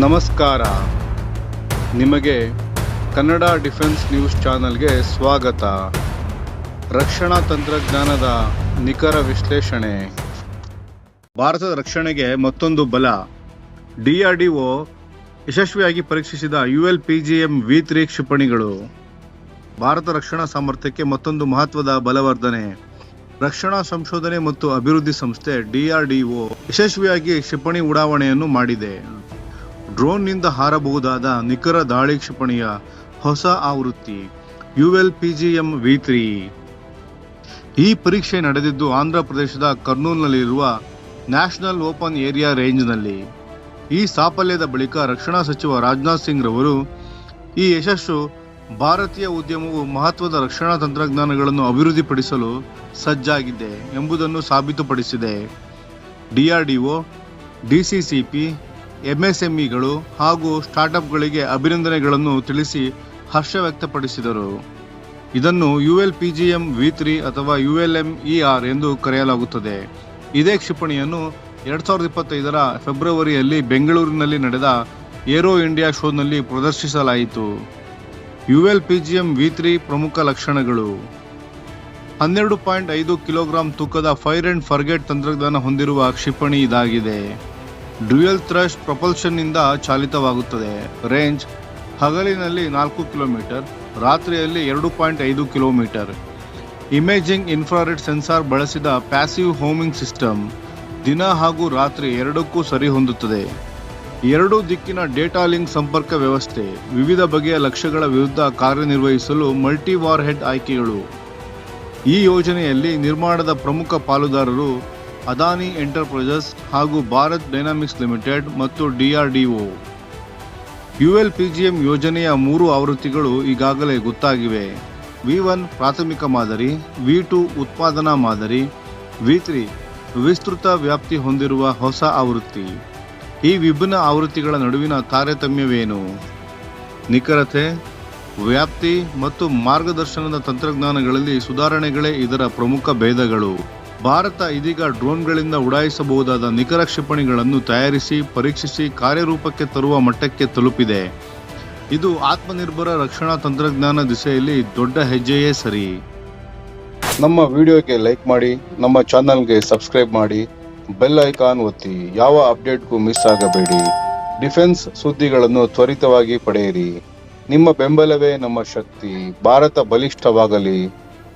ನಮಸ್ಕಾರ. ನಿಮಗೆ Kannada defence news ಚಾನಲ್ಗೆ ಸ್ವಾಗತ. ರಕ್ಷಣಾ ತಂತ್ರಜ್ಞಾನದ ನಿಖರ ವಿಶ್ಲೇಷಣೆ. ಭಾರತದ ರಕ್ಷಣೆಗೆ ಮತ್ತೊಂದು ಬಲ. ಡಿಆರ್ಡಿಒ ಯಶಸ್ವಿಯಾಗಿ ಪರೀಕ್ಷಿಸಿದ U L P G M V three ಕ್ಷಿಪಣಿಗಳು. Bharat ರಕ್ಷಣಾ ಸಾಮರ್ಥ್ಯಕ್ಕೆ ಮತ್ತೊಂದು ಮಹತ್ವದ ಬಲವರ್ಧನೆ. ರಕ್ಷಣಾ ಸಂಶೋಧನೆ ಮತ್ತು ಅಭಿವೃದ್ಧಿ ಸಂಸ್ಥೆ ಡಿಆರ್ಡಿಒ ಯಶಸ್ವಿಯಾಗಿ ಕ್ಷಿಪಣಿ ಉಡಾವಣೆಯನ್ನು ಮಾಡಿದೆ. ಡ್ರೋನ್ನಿಂದ ಹಾರಬಹುದಾದ ನಿಖರ ದಾಳಿ ಕ್ಷಿಪಣಿಯ ಹೊಸ ಆವೃತ್ತಿ ಯುಎಲ್ ಪಿಜಿಎಂ ವಿ ತ್ರೀ. ಈ ಪರೀಕ್ಷೆ ನಡೆದಿದ್ದು ಆಂಧ್ರ ಪ್ರದೇಶದ ಕರ್ನೂಲ್ನಲ್ಲಿರುವ ನ್ಯಾಷನಲ್ ಓಪನ್ ಏರಿಯಾ ರೇಂಜ್ನಲ್ಲಿ. ಈ ಸಾಫಲ್ಯದ ಬಳಿಕ ರಕ್ಷಣಾ ಸಚಿವ ರಾಜನಾಥ್ ಸಿಂಗ್ ರವರು ಈ ಯಶಸ್ಸು ಭಾರತೀಯ ಉದ್ಯಮವು ಮಹತ್ವದ ರಕ್ಷಣಾ ತಂತ್ರಜ್ಞಾನಗಳನ್ನು ಅಭಿವೃದ್ಧಿಪಡಿಸಲು ಸಜ್ಜಾಗಿದೆ ಎಂಬುದನ್ನು ಸಾಬೀತುಪಡಿಸಿದೆ. ಡಿಆರ್ಡಿಒ ಡಿಸಿಸಿಪಿ ಎಂಎಸ್ಎಂಇಗಳು ಹಾಗೂ ಸ್ಟಾರ್ಟ್ಅಪ್ಗಳಿಗೆ ಅಭಿನಂದನೆಗಳನ್ನು ತಿಳಿಸಿ ಹರ್ಷ ವ್ಯಕ್ತಪಡಿಸಿದರು. ಇದನ್ನು ಯುಎಲ್ ಪಿಜಿಎಂ ವಿ ತ್ರೀ ಅಥವಾ ಯುಎಲ್ಎಂಇಆರ್ ಎಂದು ಕರೆಯಲಾಗುತ್ತದೆ. ಇದೇ ಕ್ಷಿಪಣಿಯನ್ನು ಎರಡ್ ಸಾವಿರದ ಇಪ್ಪತ್ತೈದರ ಫೆಬ್ರವರಿಯಲ್ಲಿ ಬೆಂಗಳೂರಿನಲ್ಲಿ ನಡೆದ ಏರೋ ಇಂಡಿಯಾ ಶೋನಲ್ಲಿ ಪ್ರದರ್ಶಿಸಲಾಯಿತು. ಯುಎಲ್ ಪಿಜಿಎಂ ವಿ ತ್ರೀ ಪ್ರಮುಖ ಲಕ್ಷಣಗಳು. ಹನ್ನೆರಡು ಪಾಯಿಂಟ್ ಐದು ಕಿಲೋಗ್ರಾಂ ತೂಕದ ಫೈರ್ ಅಂಡ್ ಫರ್ಗೆಟ್ ತಂತ್ರಜ್ಞಾನ ಹೊಂದಿರುವ ಕ್ಷಿಪಣಿ ಇದಾಗಿದೆ. ಡ್ಯುಯಲ್ ಥ್ರಸ್ಟ್ ಪ್ರೊಪಲ್ಷನ್ನಿಂದ ಚಾಲಿತವಾಗುತ್ತದೆ. ರೇಂಜ್ ಹಗಲಿನಲ್ಲಿ ನಾಲ್ಕು ಕಿಲೋಮೀಟರ್, ರಾತ್ರಿಯಲ್ಲಿ ಎರಡು ಪಾಯಿಂಟ್ ಐದು ಕಿಲೋಮೀಟರ್. ಇಮೇಜಿಂಗ್ ಇನ್ಫ್ರಾರೆಡ್ ಸೆನ್ಸಾರ್ ಬಳಸಿದ ಪ್ಯಾಸಿವ್ ಹೋಮಿಂಗ್ ಸಿಸ್ಟಮ್ ದಿನ ಹಾಗೂ ರಾತ್ರಿ ಎರಡಕ್ಕೂ ಸರಿ ಹೊಂದುತ್ತದೆ. ಎರಡು ದಿಕ್ಕಿನ ಡೇಟಾ ಲಿಂಕ್ ಸಂಪರ್ಕ ವ್ಯವಸ್ಥೆ, ವಿವಿಧ ಬಗೆಯ ಲಕ್ಷ್ಯಗಳ ವಿರುದ್ಧ ಕಾರ್ಯನಿರ್ವಹಿಸಲು ಮಲ್ಟಿ ವಾರ್ ಹೆಡ್ ಆಯ್ಕೆಗಳು. ಈ ಯೋಜನೆಯಲ್ಲಿ ನಿರ್ಮಾಣದ ಪ್ರಮುಖ ಪಾಲುದಾರರು ಅದಾನಿ ಎಂಟರ್ಪ್ರೈಸಸ್ ಹಾಗೂ ಭಾರತ್ ಡೈನಾಮಿಕ್ಸ್ ಲಿಮಿಟೆಡ್ ಮತ್ತು ಡಿಆರ್ಡಿಒ ಯುಎಲ್ ಪಿಜಿಎಂ ಯೋಜನೆಯ ಮೂರು ಆವೃತ್ತಿಗಳು ಈಗಾಗಲೇ ಗೊತ್ತಾಗಿವೆ. ವಿ ಒನ್ ಪ್ರಾಥಮಿಕ ಮಾದರಿ, ವಿ ಟು ಉತ್ಪಾದನಾ ಮಾದರಿ, ವಿ ತ್ರೀ ವಿಸ್ತೃತ ವ್ಯಾಪ್ತಿ ಹೊಂದಿರುವ ಹೊಸ ಆವೃತ್ತಿ. ಈ ವಿಭಿನ್ನ ಆವೃತ್ತಿಗಳ ನಡುವಿನ ತಾರತಮ್ಯವೇನು? ನಿಖರತೆ, ವ್ಯಾಪ್ತಿ ಮತ್ತು ಮಾರ್ಗದರ್ಶನದ ತಂತ್ರಜ್ಞಾನಗಳಲ್ಲಿ ಸುಧಾರಣೆಗಳೇ ಇದರ ಪ್ರಮುಖ ಭೇದಗಳು. ಭಾರತ ಇದೀಗ ಡ್ರೋನ್ಗಳಿಂದ ಉಡಾಯಿಸಬಹುದಾದ ನಿಖರ ಕ್ಷಿಪಣಿಗಳನ್ನು ತಯಾರಿಸಿ, ಪರೀಕ್ಷಿಸಿ, ಕಾರ್ಯರೂಪಕ್ಕೆ ತರುವ ಮಟ್ಟಕ್ಕೆ ತಲುಪಿದೆ. ಇದು ಆತ್ಮನಿರ್ಭರ ರಕ್ಷಣಾ ತಂತ್ರಜ್ಞಾನ ದಿಸೆಯಲ್ಲಿ ದೊಡ್ಡ ಹೆಜ್ಜೆಯೇ ಸರಿ. ನಮ್ಮ ವಿಡಿಯೋಗೆ ಲೈಕ್ ಮಾಡಿ, ನಮ್ಮ ಚಾನಲ್ಗೆ ಸಬ್ಸ್ಕ್ರೈಬ್ ಮಾಡಿ, ಬೆಲ್ ಐಕಾನ್ ಒತ್ತಿ, ಯಾವ ಅಪ್ಡೇಟ್ಗೂ ಮಿಸ್ ಆಗಬೇಡಿ. ಡಿಫೆನ್ಸ್ ಸುದ್ದಿಗಳನ್ನು ತ್ವರಿತವಾಗಿ ಪಡೆಯಿರಿ. ನಿಮ್ಮ ಬೆಂಬಲವೇ ನಮ್ಮ ಶಕ್ತಿ. ಭಾರತ ಬಲಿಷ್ಠವಾಗಲಿ.